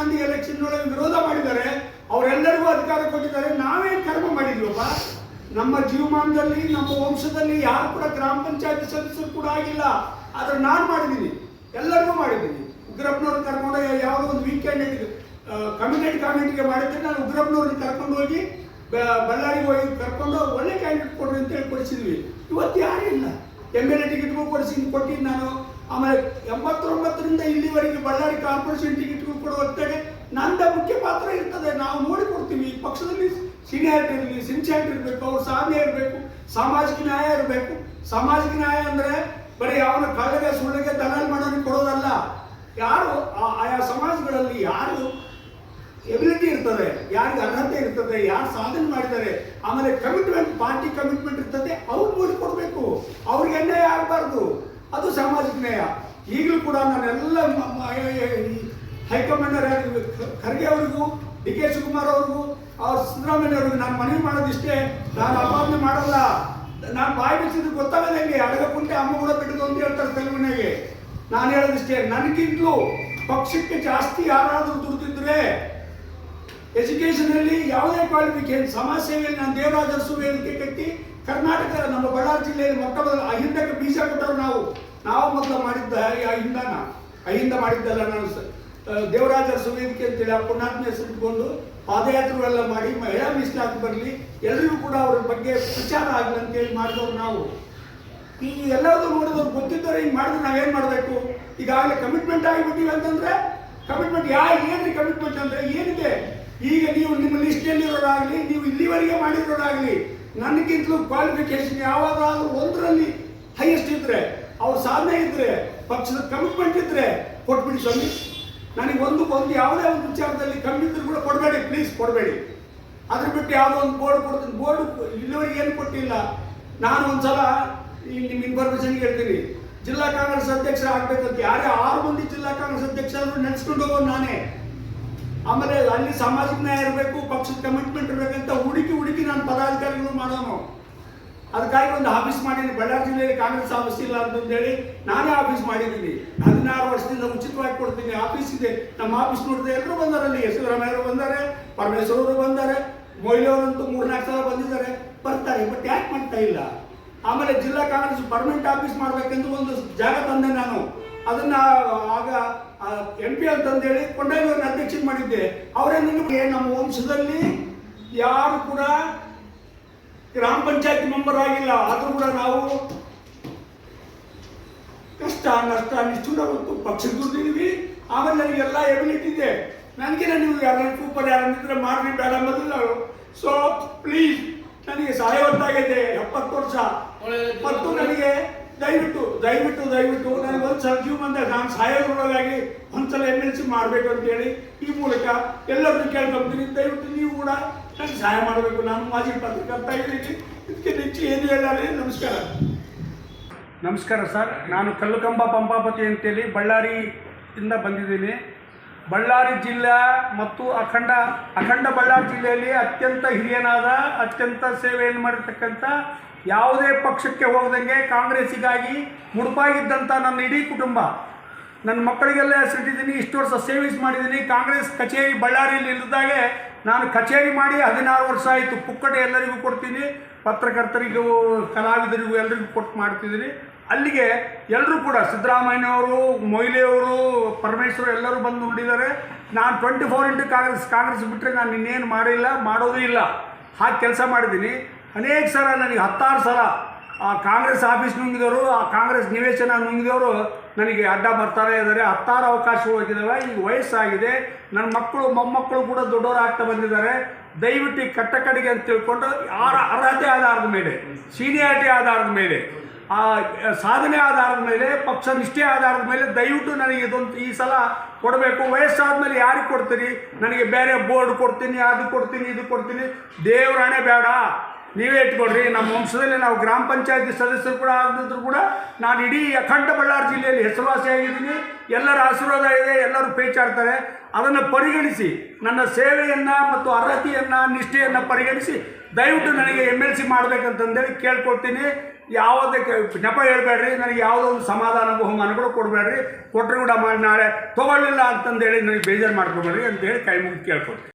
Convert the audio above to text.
ಮಂದಿ ಎಲೆಕ್ಷನ್ ಒಳಗೆ ವಿರೋಧ ಮಾಡಿದ್ದಾರೆ, ಅವರೆಲ್ಲರಿಗೂ ಅಧಿಕಾರ ಕೊಟ್ಟಿದ್ದಾರೆ. ನಾವೇ ಕರ್ಮ ಮಾಡಿದ್ವಪ್ಪ? ನಮ್ಮ ಜೀವಮಾನದಲ್ಲಿ, ನಮ್ಮ ವಂಶದಲ್ಲಿ ಯಾರು ಕೂಡ ಗ್ರಾಮ ಪಂಚಾಯತ್ ಸದಸ್ಯರು ಕೂಡ ಆಗಿಲ್ಲ. ಆದ್ರೆ ನಾನು ಮಾಡಿದ್ದೀನಿ. ಎಲ್ಲರಿಗೂ ಮಾಡಿದ್ದೀನಿ. ಉಗ್ರಪ್ಪನವ್ರನ್ನ ಕರ್ಕೊಂಡು ಯಾವುದೋ ಒಂದು ವೀಕೆಂಡ್ ಕಮ್ಯುನಿಟಿ ಕಾಮೆಂಟ್ಗೆ ಮಾಡಿದ್ರೆ ನಾನು ಉಗ್ರಪ್ಪನವ್ರನ್ನ ಕರ್ಕೊಂಡು ಹೋಗಿ ಬಳ್ಳಾರಿಗೆ ಹೋಗಿ ಕರ್ಕೊಂಡು ಒಳ್ಳೆ ಕ್ಯಾಂಡಿಡೇಟ್ ಕೊಡ್ರಿ ಅಂತ ಹೇಳಿ ಕೊಡಿಸಿದ್ವಿ. ಇವತ್ತು ಯಾರಿಲ್ಲ ಎಂ ಎಲ್ ಎ ಟಿಕೆಟ್ಗೂ ಕೊಡಿಸಿ, ಕೊಟ್ಟಿದ್ದು ನಾನು. ಆಮೇಲೆ ಎಂಬತ್ತೊಂಬತ್ತರಿಂದ ಇಲ್ಲಿವರೆಗೆ ಬಳ್ಳಾರಿ ಕಾರ್ಪೊರೇಷನ್ ಟಿಕೆಟ್ ಕೊಡುವ ಹೊತ್ತಿಗೆ ನಂದ ಮುಖ್ಯ ಪಾತ್ರ ಇರ್ತದೆ. ನಾವು ನೋಡಿಕೊಡ್ತೀವಿ ಪಕ್ಷದಲ್ಲಿ ಸೀನಿಯಾರಿಟಿ ಇರಲಿ ಸಿನ್ಸಿಯಾರಿಟಿ ಇರಬೇಕು, ಅವ್ರ ಸಾಧನೆ ಇರಬೇಕು, ಸಾಮಾಜಿಕ ನ್ಯಾಯ ಇರಬೇಕು. ಸಾಮಾಜಿಕ ನ್ಯಾಯ ಅಂದ್ರೆ ಬರೀ ಅವನ ಕಳ್ಳಗೆ, ಸುಳ್ಳಿಗೆ ದಲಾಲ್ ಮಾಡೋದಕ್ಕೆ ಕೊಡೋದಲ್ಲ. ಯಾರು ಆಯಾ ಸಮಾಜಗಳಲ್ಲಿ ಯಾರು ಎಬಿಲಿಟಿ ಇರ್ತದೆ, ಯಾರಿಗೆ ಅರ್ಹತೆ ಇರ್ತದೆ, ಯಾರು ಸಾಧನೆ ಮಾಡಿದ್ದಾರೆ. ಆಮೇಲೆ ಕಮಿಟ್ಮೆಂಟ್ ಪಾರ್ಟಿ ಕಮಿಟ್ಮೆಂಟ್ ಇರ್ತದೆ ಅವ್ರು ನೋಡಿ ಕೊಡಬೇಕು ಅವ್ರಿಗೆ ಅನ್ಯಾಯ ಆಗಬಾರ್ದು ಅದು ಸಾಮಾಜಿಕ ನ್ಯಾಯ. ಈಗಲೂ ಕೂಡ ನಾನೆಲ್ಲ ಹೈಕಮಾಂಡರ್ ಖರ್ಗೆ ಅವರಿಗೂ, ಡಿ ಕೆ ಶಿವಕುಮಾರ್ ಅವ್ರಿಗೂ, ಅವ್ರ ಸಿದ್ದರಾಮಯ್ಯ ಅವ್ರಿಗೂ ನಾನು ಮನವಿ ಮಾಡೋದಿಷ್ಟೇ. ನಾನು ಅಪಾದನೆ ಮಾಡಲ್ಲ. ನಾನು ಬಾಯಿ ಬಿಚ್ಚಿದ್ರೆ ಗೊತ್ತಾಗದಂಗೆ ಅಡಗ ಕುಂಟೆ ಅಮ್ಮ ಕೂಡ ಬಿಟ್ಟದು ಅಂತ ಹೇಳ್ತಾರೆ ತೆಲುಗಿನಾಗೆ. ನಾನು ಹೇಳೋದಿಷ್ಟೇ, ನನಗಿಂತಲೂ ಪಕ್ಷಕ್ಕೆ ಜಾಸ್ತಿ ಯಾರಾದರೂ ದುಡ್ದಿದ್ರೆ ಎಜುಕೇಷನಲ್ಲಿ ಯಾವುದೇ ಕ್ವಾಲಿಫಿಕೇಶನ್ ಸಮಾಜ ಸೇವೆಯಲ್ಲಿ ನಾನು ದೇವರಾಜ ವೇದಿಕೆ ಕಟ್ಟಿ ಕರ್ನಾಟಕ ನಮ್ಮ ಬಳ್ಳಾರಿ ಜಿಲ್ಲೆಯಲ್ಲಿ ಮೊಟ್ಟ ಮೊದಲ ಅಹಿಂದಕ್ಕೆ ಬೀಜ ಕೊಟ್ಟರು ನಾವು. ನಾವು ಮೊದಲು ಮಾಡಿದ್ದ ಅಹಿಂದ ಅಹಿಂದ ಮಾಡಿದ್ದಲ್ಲ ನಾನು ದೇವರಾಜ ಸುವೇದಿಕೆ ವೇದಿಕೆ ಅಂತೇಳಿ ಆ ಪುಣ್ಯಾತ್ಮ ಹೆಸರಿಟ್ಕೊಂಡು ಪಾದಯಾತ್ರೆಗಳೆಲ್ಲ ಮಾಡಿ ಮಹಿಳಾ ಮೀಸಲಾತಿ ಬರಲಿ ಎಲ್ಲರಿಗೂ ಕೂಡ ಅವ್ರ ಬಗ್ಗೆ ಪ್ರಚಾರ ಆಗಲಿ ಅಂತೇಳಿ ಮಾಡಿದವರು ನಾವು. ಈ ಎಲ್ಲದೂ ನೋಡಿದವ್ರು ಗೊತ್ತಿದ್ದವ್ರು ಹಿಂಗೆ ಮಾಡಿದ್ರೆ ನಾವೇನು ಮಾಡಬೇಕು? ಈಗಾಗಲೇ ಕಮಿಟ್ಮೆಂಟ್ ಆಗಿಬಿಟ್ಟಿವಿ ಅಂತಂದರೆ ಕಮಿಟ್ಮೆಂಟ್ ಯಾ ಏನ್ರಿ ಕಮಿಟ್ಮೆಂಟ್ ಅಂದರೆ ಏನಿದೆ? ಈಗ ನೀವು ನಿಮ್ಮ ಲಿಸ್ಟಲ್ಲಿರೋರಾಗಲಿ ನೀವು ಇಲ್ಲಿವರೆಗೆ ಮಾಡಿರೋರಾಗಲಿ ನನಗಿಂತಲೂ ಕ್ವಾಲಿಫಿಕೇಶನ್ ಯಾವಾಗಾದರೂ ಒಂದರಲ್ಲಿ ಹೈಯೆಸ್ಟ್ ಇದ್ರೆ ಅವ್ರ ಸಾಧನೆ ಇದ್ರೆ, ಪಕ್ಷದ ಕಮಿಟ್ಮೆಂಟ್ ಇದ್ರೆ ಕೊಟ್ಬಿಡಿ ಸ್ವಾಮಿ. ನನಗೆ ಒಂದು ಒಂದು ಯಾವುದೇ ಒಂದು ವಿಚಾರದಲ್ಲಿ ಕಮ್ಮಿ ಇದ್ರೂ ಕೂಡ ಕೊಡಬೇಡಿ ಪ್ಲೀಸ್ ಕೊಡಬೇಡಿ. ಅದ್ರ ಬಿಟ್ಟು ಯಾವುದೋ ಒಂದು ಬೋರ್ಡ್ ಕೊಡ್ತೀನಿ. ಬೋರ್ಡ್ ಇಲ್ಲಿವರೆಗೆ ಏನು ಕೊಟ್ಟಿಲ್ಲ. ನಾನು ಒಂದ್ಸಲ ಈ ನಿಮ್ಮ ಇನ್ಫಾರ್ಮೇಶನ್ಗೆ ಹೇಳ್ತೀನಿ. ಜಿಲ್ಲಾ ಕಾಂಗ್ರೆಸ್ ಅಧ್ಯಕ್ಷರ ಆಗ್ಬೇಕಂತ ಯಾರೇ ಆರು ಮಂದಿ ಜಿಲ್ಲಾ ಕಾಂಗ್ರೆಸ್ ಅಧ್ಯಕ್ಷ ನೆನೆಸ್ಕೊಂಡು ಹೋಗೋದು ನಾನೇ. ಆಮೇಲೆ ಅಲ್ಲಿ ಸಾಮಾಜಿಕ ನ್ಯಾಯ ಇರಬೇಕು, ಪಕ್ಷದ ಕಮಿಟ್ಮೆಂಟ್ ಇರಬೇಕಂತ ಹುಡುಕಿ ಹುಡುಕಿ ನಾನು ಪದಾಧಿಕಾರಿಗಳು ಮಾಡೋನು. ಅದಕ್ಕಾಗಿ ಒಂದು ಆಫೀಸ್ ಮಾಡೀನಿ ಬಳ್ಳಾರಿ ಜಿಲ್ಲೆಯಲ್ಲಿ ಕಾಂಗ್ರೆಸ್ ಆಫೀಸ್ ಇಲ್ಲ ಅಂತಂದೇಳಿ ನಾನೇ ಆಫೀಸ್ ಮಾಡಿದ್ದೀನಿ. ಹದಿನಾರು ವರ್ಷದಿಂದ ಉಚಿತವಾಗಿ ಕೊಡ್ತೀನಿ. ಆಫೀಸ್ ಇದೆ. ನಮ್ಮ ಆಫೀಸ್ ನೋಡಿದ್ರೆ ಎಲ್ಲರೂ ಬಂದಾರೆ, ಪರಮೇಶ್ವರ ಅವರು ಬಂದಾರೆ ಮೊಯ್ಲಿಯವರಂತೂ ಮೂರ್ನಾಲ್ಕು ಸಲ ಬಂದಿದ್ದಾರೆ. ಬರ್ತಾರೆ ಬಟ್ ಯಾಕೆ ಮಾಡ್ತಾ ಇಲ್ಲ? ಆಮೇಲೆ ಜಿಲ್ಲಾ ಕಾಂಗ್ರೆಸ್ ಪರ್ಮನೆಂಟ್ ಆಫೀಸ್ ಮಾಡಬೇಕೆಂದು ಒಂದು ಜಾಗ ತಂದೆ ನಾನು. ಅದನ್ನ ಆಗ ಎಂ ಪಿ ಅಂತಂದೇಳಿ ಕೊಂಡಾಯಿಯವ್ರನ್ನ ಅಧ್ಯಕ್ಷ ಮಾಡಿದ್ದೆ. ಅವರೇ ನಿಮಗೆ ನಮ್ಮ ವಂಶದಲ್ಲಿ ಯಾರು ಕೂಡ ಗ್ರಾಮ ಪಂಚಾಯತ್ ಮೆಂಬರ್ ಆಗಿಲ್ಲ ಆದರೂ ಕೂಡ ನಾವು ಕಷ್ಟ ನಷ್ಟ ನಿಷ್ಠೂರ ಹೊತ್ತು ಪಕ್ಷ ದುಡ್ಡಿದ್ವಿ ಆಮೇಲೆ ನನಗೆಲ್ಲ ಎಬಿಲಿಟಿ ಇದೆ. ನನಗೆ ನೀವು ಯಾರನ್ನ ಕೂಪರ್ ಯಾರನ್ನಿದ್ರೆ ಮಾಡ್ರಿ ಬೇಡ ಮೊದಲು ಸೊ ಪ್ಲೀಸ್ ನನಗೆ ಸಹಾಯ ಹೊತ್ತಾಗಿದೆ ಎಪ್ಪತ್ತು ವರ್ಷ. ಮತ್ತು ನನಗೆ ದಯವಿಟ್ಟು ದಯವಿಟ್ಟು ದಯವಿಟ್ಟು ನನಗೆ ಒಂದು ಸಂಜೀವ್ ಜೀವ ಬಂದಾಗ ನಾನು ಸಾಯೋದ್ರೊಳಗಾಗಿ ಒಂದ್ಸಲ ಎಂ ಎಲ್ ಸಿ ಮಾಡಬೇಕು ಅಂತೇಳಿ ಈ ಮೂಲಕ ಎಲ್ಲರನ್ನು ಕೇಳ್ಕೊಂತೀನಿ ದಯವಿಟ್ಟು ನೀವು ಕೂಡ ನನಗೆ ಸಹಾಯ ಮಾಡಬೇಕು. ನಾನು ಮಾಜಿ ಪತ್ರಕರ್ತ ಇದ್ದೀನಿ ಇದಕ್ಕೆ ಹೆಚ್ಚು ಏನು ಹೇಳಾರೆ ನಮಸ್ಕಾರ. ನಮಸ್ಕಾರ ಸರ್. ನಾನು ಕಲ್ಲುಕಂಬ ಪಂಪಾಪತಿ ಅಂತೇಳಿ ಬಳ್ಳಾರಿಯಿಂದ ಬಂದಿದ್ದೀನಿ. ಬಳ್ಳಾರಿ ಜಿಲ್ಲಾ ಮತ್ತು ಅಖಂಡ ಅಖಂಡ ಬಳ್ಳಾರಿ ಜಿಲ್ಲೆಯಲ್ಲಿ ಅತ್ಯಂತ ಹಿರಿಯನಾದ, ಅತ್ಯಂತ ಸೇವೆಯನ್ನು ಮಾಡಿರ್ತಕ್ಕಂಥ ಯಾವುದೇ ಪಕ್ಷಕ್ಕೆ ಹೋಗದಂಗೆ ಕಾಂಗ್ರೆಸ್ಸಿಗಾಗಿ ಮುಡುಪಾಗಿದ್ದಂಥ ನನ್ನ ಇಡೀ ಕುಟುಂಬ, ನನ್ನ ಮಕ್ಕಳಿಗೆಲ್ಲ ಹೆಸರಿಟ್ಟಿದ್ದೀನಿ, ಇಷ್ಟು ವರ್ಷ ಸೇವಿಸ್ ಮಾಡಿದ್ದೀನಿ, ಕಾಂಗ್ರೆಸ್ ಕಚೇರಿ ಬಳ್ಳಾರಿಯಲ್ಲಿ ಇಲ್ಲದಾಗೆ ನಾನು ಕಚೇರಿ ಮಾಡಿ ಹದಿನಾರು ವರ್ಷ ಆಯಿತು, ಪುಕ್ಕಟೆ ಎಲ್ಲರಿಗೂ ಕೊಡ್ತೀನಿ, ಪತ್ರಕರ್ತರಿಗೂ, ಕಲಾವಿದರಿಗೂ ಎಲ್ಲರಿಗೂ ಕೊಟ್ಟು ಮಾಡ್ತಿದ್ದೀನಿ. ಅಲ್ಲಿಗೆ ಎಲ್ಲರೂ ಕೂಡ ಸಿದ್ದರಾಮಯ್ಯನವರು, ಮೊಯ್ಲಿಯವರು, ಪರಮೇಶ್ವರ್ ಎಲ್ಲರೂ ಬಂದು ನೋಡಿದ್ದಾರೆ. ನಾನು twenty four into Congress Congress ಬಿಟ್ಟರೆ ನಾನು ಇನ್ನೇನು ಮಾಡಿಲ್ಲ, ಮಾಡೋದೂ ಇಲ್ಲ. ಹಾಗೆ ಕೆಲಸ ಮಾಡಿದ್ದೀನಿ. ಅನೇಕ ಸಲ ನನಗೆ ಹತ್ತಾರು ಸಲ ಆ ಕಾಂಗ್ರೆಸ್ ಆಫೀಸ್ ನುಂಗಿದವರು, ಆ ಕಾಂಗ್ರೆಸ್ ನಿವೇಶನ ನುಂಗಿದವರು ನನಗೆ ಅಡ್ಡ ಬರ್ತಾರೆ. ಇದ್ದಾರೆ ಹತ್ತಾರು ಅವಕಾಶಗಳು ಹೋಗಿದ್ದಾವೆ ಈಗ ವಯಸ್ಸಾಗಿದೆ. ನನ್ನ ಮಕ್ಕಳು, ಮೊಮ್ಮಕ್ಕಳು ಕೂಡ ದೊಡ್ಡವರು ಆಗ್ತಾ ಬಂದಿದ್ದಾರೆ. ದಯವಿಟ್ಟು ಕಟ್ಟಕಡಿಗೆ ಕಟ್ಟ ಕಡೆಗೆ ಅಂತ ತಿಳ್ಕೊಂಡು ಆರ ಅರ್ಹತೆ ಆಧಾರದ ಮೇಲೆ, ಸೀನಿಯಾರಿಟಿ ಆಧಾರದ ಮೇಲೆ, ಆ, ಸಾಧನೆ ಆಧಾರದ ಮೇಲೆ, ಪಕ್ಷ ನಿಷ್ಠೆ ಆಧಾರದ ಮೇಲೆ ದಯವಿಟ್ಟು ನನಗೆ ಇದೊಂದು ಈ ಸಲ ಕೊಡಬೇಕು. ವಯಸ್ಸಾದ ಮೇಲೆ ಯಾರಿಗೆ ಕೊಡ್ತೀರಿ? ನನಗೆ ಬೇರೆ ಬೋರ್ಡ್ ಕೊಡ್ತೀನಿ, ಅದು ಕೊಡ್ತೀನಿ, ಇದು ಕೊಡ್ತೀನಿ. ದೇವರಾಣೆ ಬೇಡ. ನೀವೇ ಇಟ್ಕೊಳ್ರಿ. ನಮ್ಮ ವಂಶದಲ್ಲಿ ನಾವು ಗ್ರಾಮ ಪಂಚಾಯತಿ ಸದಸ್ಯರು ಕೂಡ ಆಗದಿದ್ರು ಕೂಡ ನಾನು ಇಡೀ ಅಖಂಡ ಬಳ್ಳಾರಿ ಜಿಲ್ಲೆಯಲ್ಲಿ ಹೆಸರುವಾಸಿಯಾಗಿದ್ದೀನಿ ಎಲ್ಲರ ಆಶೀರ್ವಾದ ಇದೆ, ಎಲ್ಲರೂ ಪೇಚಾಡ್ತಾರೆ. ಅದನ್ನು ಪರಿಗಣಿಸಿ, ನನ್ನ ಸೇವೆಯನ್ನು ಮತ್ತು ಅರ್ಹತೆಯನ್ನು, ನಿಷ್ಠೆಯನ್ನು ಪರಿಗಣಿಸಿ ದಯವಿಟ್ಟು ನನಗೆ ಎಂ ಎಲ್ ಸಿ ಮಾಡಬೇಕಂತಂದೇಳಿ ಕೇಳ್ಕೊಡ್ತೀನಿ ಯಾವುದಕ್ಕೆ ನೆಪ ಹೇಳ್ಬೇಡ್ರಿ, ನನಗೆ ಯಾವುದೋ ಒಂದು ಸಮಾಧಾನ ಬಹುಮಾನಗಳು ಕೊಡಬೇಡ್ರಿ. ಕೊಟ್ಟರು ಕೂಡ ಮಾಡಿ ನಾಳೆ ತೊಗೊಳ್ಳಿಲ್ಲ ಅಂತಂದೇಳಿ ನನಗೆ ಬೇಜಾರು ಮಾಡ್ಕೊಬೇಡ್ರಿ ಅಂತೇಳಿ ಕೈ ಮುಗಿದು ಕೇಳ್ಕೊಳ್ತೀನಿ.